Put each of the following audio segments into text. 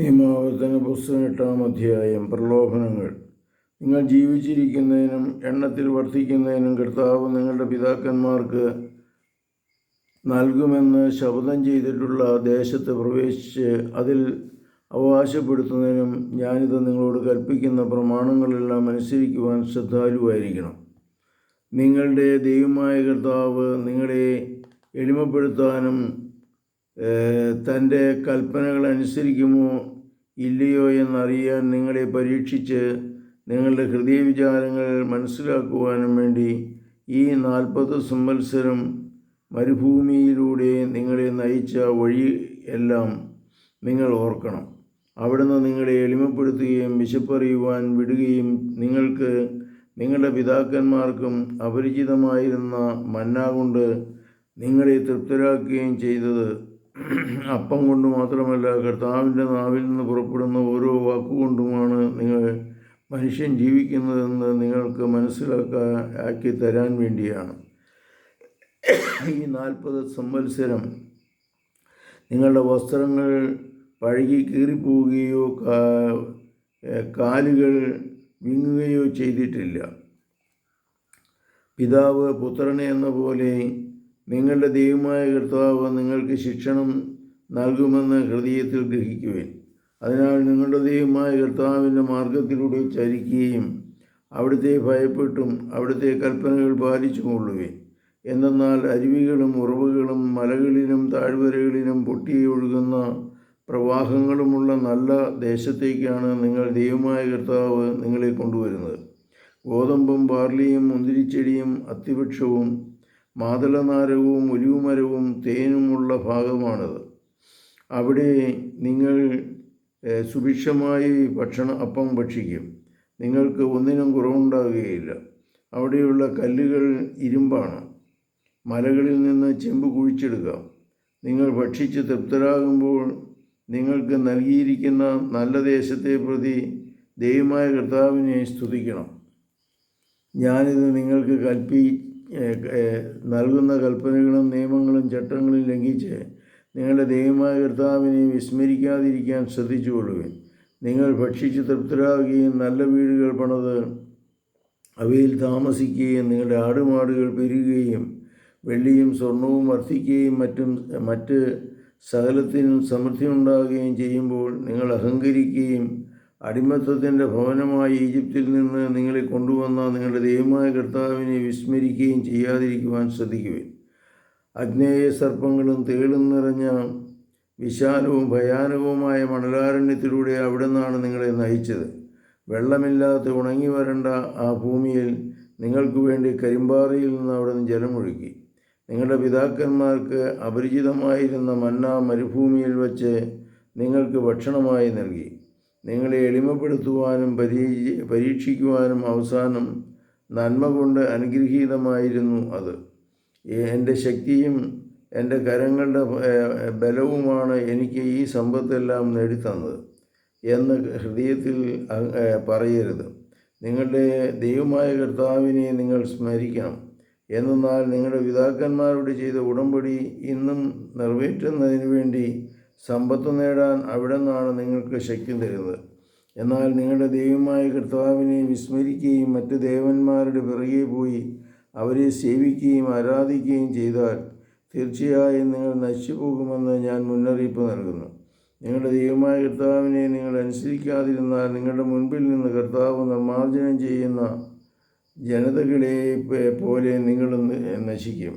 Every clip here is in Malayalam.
നിയമാവർത്തന പുസ്തകം എട്ടാം അധ്യായം പ്രലോഭനങ്ങൾ. നിങ്ങൾ ജീവിച്ചിരിക്കുന്നതിനും എണ്ണത്തിൽ വർദ്ധിക്കുന്നതിനും കർത്താവ് നിങ്ങളുടെ പിതാക്കന്മാർക്ക് നൽകുമെന്ന് ശപഥം ചെയ്തിട്ടുള്ള ദേശത്ത് പ്രവേശിച്ച് അതിൽ അവകാശപ്പെടുത്തുന്നതിനും ഞാനിത് നിങ്ങളോട് കൽപ്പിക്കുന്ന പ്രമാണങ്ങളെല്ലാം അനുസരിക്കുവാൻ ശ്രദ്ധാലുവായിരിക്കണം. നിങ്ങളുടെ ദൈവമായ കർത്താവ് നിങ്ങളെ എളിമപ്പെടുത്താനും തന്റെ കൽപ്പനകൾ അനുസരിക്കുമോ ഇല്ലയോ എന്നറിയാൻ നിങ്ങളെ പരീക്ഷിച്ച് നിങ്ങളുടെ ഹൃദയവിചാരങ്ങൾ മനസ്സിലാക്കുവാനും വേണ്ടി ഈ നാൽപ്പത് സംവത്സരം മരുഭൂമിയിലൂടെ നിങ്ങളെ നയിച്ച വഴി എല്ലാം നിങ്ങൾ ഓർക്കണം. അവിടുന്ന് നിങ്ങളെ എളിമപ്പെടുത്തുകയും വിശപ്പറിയുവാൻ വിടുകയും നിങ്ങൾക്ക് നിങ്ങളുടെ പിതാക്കന്മാർക്കും അപരിചിതമായിരുന്ന മന്ന കൊണ്ട് നിങ്ങളെ തൃപ്തരാക്കുകയും ചെയ്തത് അപ്പം കൊണ്ട് മാത്രമല്ല കർത്താവിന്റെ നാവിൽ നിന്ന് പുറപ്പെടുന്ന ഓരോ വാക്കുകൊണ്ടുമാണ് നിങ്ങൾ മനുഷ്യൻ ജീവിക്കുന്നതെന്ന് നിങ്ങൾക്ക് മനസ്സിലാക്കാ ആക്കി തരാൻ വേണ്ടിയാണ്. ഈ നാൽപ്പത് സംവത്സരം നിങ്ങളുടെ വസ്ത്രങ്ങൾ പഴകി കീറിപ്പോവുകയോ കാലുകൾ വിങ്ങുകയോ ചെയ്തിട്ടില്ല. പിതാവ് പുത്രനെ എന്ന പോലെ നിങ്ങളുടെ ദൈവമായ കർത്താവ് നിങ്ങൾക്ക് ശിക്ഷണം നൽകുമെന്ന് ഹൃദയത്തിൽ ഗ്രഹിക്കുവേൻ. അതിനാൽ നിങ്ങളുടെ ദൈവമായ കർത്താവിന്റെ മാർഗത്തിലൂടെ ചരിക്കുകയും അവിടുത്തെ ഭയപ്പെട്ടും അവിടുത്തെ കൽപ്പനകൾ പാലിച്ചു കൊള്ളുവേൻ. എന്തെന്നാൽ അരുവികളും ഉറവുകളും മലകളിലും താഴ്വരകളിലും പൊട്ടി ഒഴുകുന്ന പ്രവാഹങ്ങളുമുള്ള നല്ല ദേശത്തേക്കാണ് നിങ്ങൾ ദൈവമായ കർത്താവ് നിങ്ങളെ കൊണ്ടുവരുന്നത്. ഗോതമ്പും ബാർലിയും മുന്തിരിച്ചെടിയും അത്തിവൃക്ഷവും മാതളനാരകവും ഒലിവുമരവും തേനുമുള്ള ഭാഗമാണത്. അവിടെ നിങ്ങൾ സുഭിക്ഷമായി ഭക്ഷണ അപ്പം ഭക്ഷിക്കും. നിങ്ങൾക്ക് ഒന്നിനും കുറവുണ്ടാകുകയില്ല. അവിടെയുള്ള കല്ലുകൾ ഇരുമ്പാണ്. മലകളിൽ നിന്ന് ചെമ്പ് കുഴിച്ചെടുക്കാം. നിങ്ങൾ ഭക്ഷിച്ച് തൃപ്തരാകുമ്പോൾ നിങ്ങൾക്ക് നൽകിയിരിക്കുന്ന നല്ല ദേശത്തെ പ്രതി ദൈവമായ കർത്താവിനെ സ്തുതിക്കണം. ഞാനിത് നിങ്ങൾക്ക് കൽപ്പി നൽകുന്ന കൽപ്പനകളും നിയമങ്ങളും ചട്ടങ്ങളും ലംഘിച്ച് നിങ്ങളുടെ ദൈവമായ കർത്താവിനെ വിസ്മരിക്കാതിരിക്കാൻ ശ്രദ്ധിച്ചുകൊള്ളുവിൻ നിങ്ങൾ ഭക്ഷിച്ച് തൃപ്തരാകുകയും നല്ല വീടുകൾ പണത് അവയിൽ താമസിക്കുകയും നിങ്ങളുടെ ആടുമാടുകൾ പെരുകുകയും വെള്ളിയും സ്വർണവും വർദ്ധിക്കുകയും മറ്റും മറ്റ് സകലത്തിനും സമൃദ്ധി ഉണ്ടാകുകയും ചെയ്യുമ്പോൾ നിങ്ങൾ അഹങ്കരിക്കുകയും അടിമത്തത്തിന്റെ ഭവനമായി ഈജിപ്തിൽ നിന്ന് നിങ്ങളെ കൊണ്ടുവന്ന നിങ്ങളുടെ ദൈവമായ കർത്താവിനെ വിസ്മരിക്കുകയും ചെയ്യാതിരിക്കുവാൻ ശ്രദ്ധിക്കുവിൻ. അഗ്നേയ സർപ്പങ്ങളും തേളും നിറഞ്ഞ വിശാലവും ഭയാനകവുമായ മണലാരണ്യത്തിലൂടെ അവിടെ നിന്നാണ് നിങ്ങളെ നയിച്ചത്. വെള്ളമില്ലാത്ത ഉണങ്ങി വരണ്ട ആ ഭൂമിയിൽ നിങ്ങൾക്ക് വേണ്ടി കരിമ്പാറയിൽ നിന്ന് അവിടെ നിന്ന് ജലമൊഴുക്കി നിങ്ങളുടെ പിതാക്കന്മാർക്ക് അപരിചിതമായിരുന്ന മന്ന മരുഭൂമിയിൽ വച്ച് നിങ്ങൾക്ക് ഭക്ഷണമായി നൽകി. നിങ്ങളെ എളിമപ്പെടുത്തുവാനും പരീ പരീക്ഷിക്കുവാനും അവസാനം നന്മ കൊണ്ട് അനുഗ്രഹീതമായിരുന്നു അത്. എന്റെ ശക്തിയും എന്റെ കരങ്ങളുടെ ബലവുമാണ് എനിക്ക് ഈ സമ്പത്തെല്ലാം നേടിത്തന്നത് എന്ന് ഹൃദയത്തിൽ പറയരുത്. നിങ്ങളുടെ ദൈവമായ കർത്താവിനെ നിങ്ങൾ സ്മരിക്കണം. എന്നാൽ നിങ്ങളുടെ പിതാക്കന്മാരോട് ചെയ്ത ഉടമ്പടി ഇന്നും നിറവേറ്റുന്നതിന് വേണ്ടി സമ്പത്ത് നേടാൻ അവിടെ നിന്നാണ് നിങ്ങൾക്ക് ശക്തി തരുന്നത്. എന്നാൽ നിങ്ങളുടെ ദൈവമായ കർത്താവിനെ വിസ്മരിക്കുകയും മറ്റ് ദേവന്മാരുടെ പിറകെ പോയി അവരെ സേവിക്കുകയും ആരാധിക്കുകയും ചെയ്താൽ തീർച്ചയായും നിങ്ങൾ നശിച്ചു പോകുമെന്ന് ഞാൻ മുന്നറിയിപ്പ് നൽകുന്നു. നിങ്ങളുടെ ദൈവമായ കർത്താവിനെ നിങ്ങൾ അനുസരിക്കാതിരുന്നാൽ നിങ്ങളുടെ മുൻപിൽ നിന്ന് കർത്താവ് നിർമ്മാർജനം ചെയ്യുന്ന ജനതകളെ പോലെ നിങ്ങൾ നശിക്കും.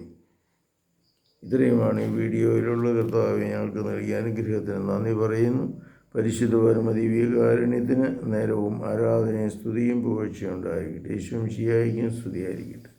ഇത്രയുമാണ് ഈ വീഡിയോയിലുള്ള കർത്താവ് ഞങ്ങൾക്ക് നൽകിയ അനുഗ്രഹത്തിന് നന്ദി പറയുന്നു. പരിശുദ്ധ പരമതി വികാരുണ്യത്തിന് നേരവും ആരാധനയും സ്തുതിയും പുകഴ്ചയുണ്ടായിരിക്കട്ടെ യേശുവും ശിയായിരിക്കും സ്തുതിയായിരിക്കട്ടെ.